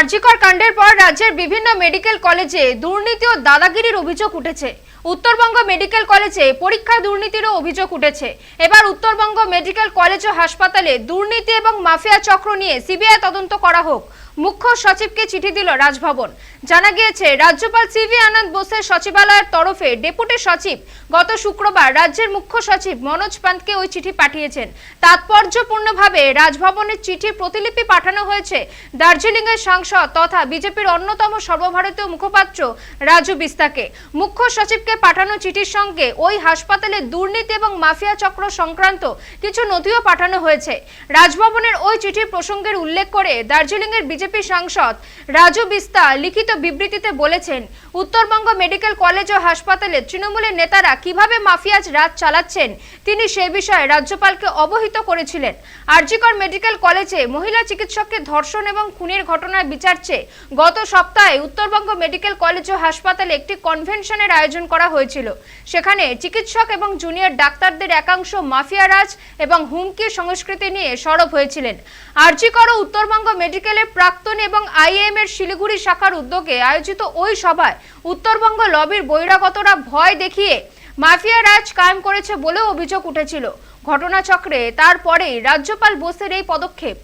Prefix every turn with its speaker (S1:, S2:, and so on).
S1: আরজিকর কাণ্ডের পর রাজ্যের বিভিন্ন মেডিকেল কলেজে দুর্নীতি ও দাদাগিরির অভিযোগ উঠেছে। উত্তরবঙ্গ মেডিকেল কলেজে পরীক্ষা দুর্নীতিরও অভিযোগ উঠেছে। এবার উত্তরবঙ্গ মেডিকেল কলেজ ও হাসপাতালে দুর্নীতি এবং মাফিয়া চক্র নিয়ে সিবিআই তদন্ত করা হোক। মুখ্য সচিবকে চিঠি দিল রাজভবন। জানা গিয়েছে, রাজ্যপাল সিভি আনন্দ বোসের সচিবালয়ের তরফে ডেপুটি সচিব গত শুক্রবার রাজ্যের মুখ্য সচিব মনোজ পান্তকে ওই চিঠি পাঠিয়েছেন। তাৎপর্যপূর্ণভাবে রাজভবনের চিঠির প্রতিলিপি পাঠানো হয়েছে দার্জিলিং এর সাংসদ তথা বিজেপির অন্যতম সর্বভারতীয় মুখপাত্র রাজু বিস্তাকে। মুখ্য সচিবকে পাঠানো চিঠির সঙ্গে ওই হাসপাতালে দুর্নীতি এবং মাফিয়া চক্র সংক্রান্ত কিছু নথিও পাঠানো হয়েছে। রাজভবনের ওই চিঠির প্রসঙ্গের উল্লেখ করে দার্জিলিং এর বিজেপি সাংসদ রাজু বিস্তা লিখিত বিবৃতিতে বলেছেন, উত্তরবঙ্গ মেডিকেল কলেজ ও হাসপাতালে তৃণমূলের নেতারা কীভাবে মাফিয়াজ রাজ চালাচ্ছেন, তিনি সে বিষয়ে রাজ্যপালকে অবহিত করেছিলেন। আরজিকর মেডিকেল কলেজে মহিলা চিকিৎসককে ধর্ষণ এবং খুনের ঘটনার বিচার চেয়ে গত সপ্তাহে উত্তরবঙ্গ মেডিকেল কলেজ ও হাসপাতালে একটি কনভেনশনের আয়োজন করা হয়েছিল। সেখানে চিকিৎসক এবং জুনিয়র ডাক্তারদের একাংশ মাফিয়া রাজ এবং হুমকি সংস্কৃতি নিয়ে সরব হয়েছিলেন। আরজিকর ও উত্তরবঙ্গ মেডিকেলের প্রাক্তন এবং আইএম এর শিলিগুড়ি শাখার উদ্যোগে আয়োজিত ওই সভায় উত্তরবঙ্গ লবির বহিরাগতরা ভয় দেখিয়ে মাফিয়া রাজ কায়েম করেছে বলেও অভিযোগ উঠেছিল। ঘটনাচক্রে তারপরেই রাজ্যপাল বোসের এই পদক্ষেপ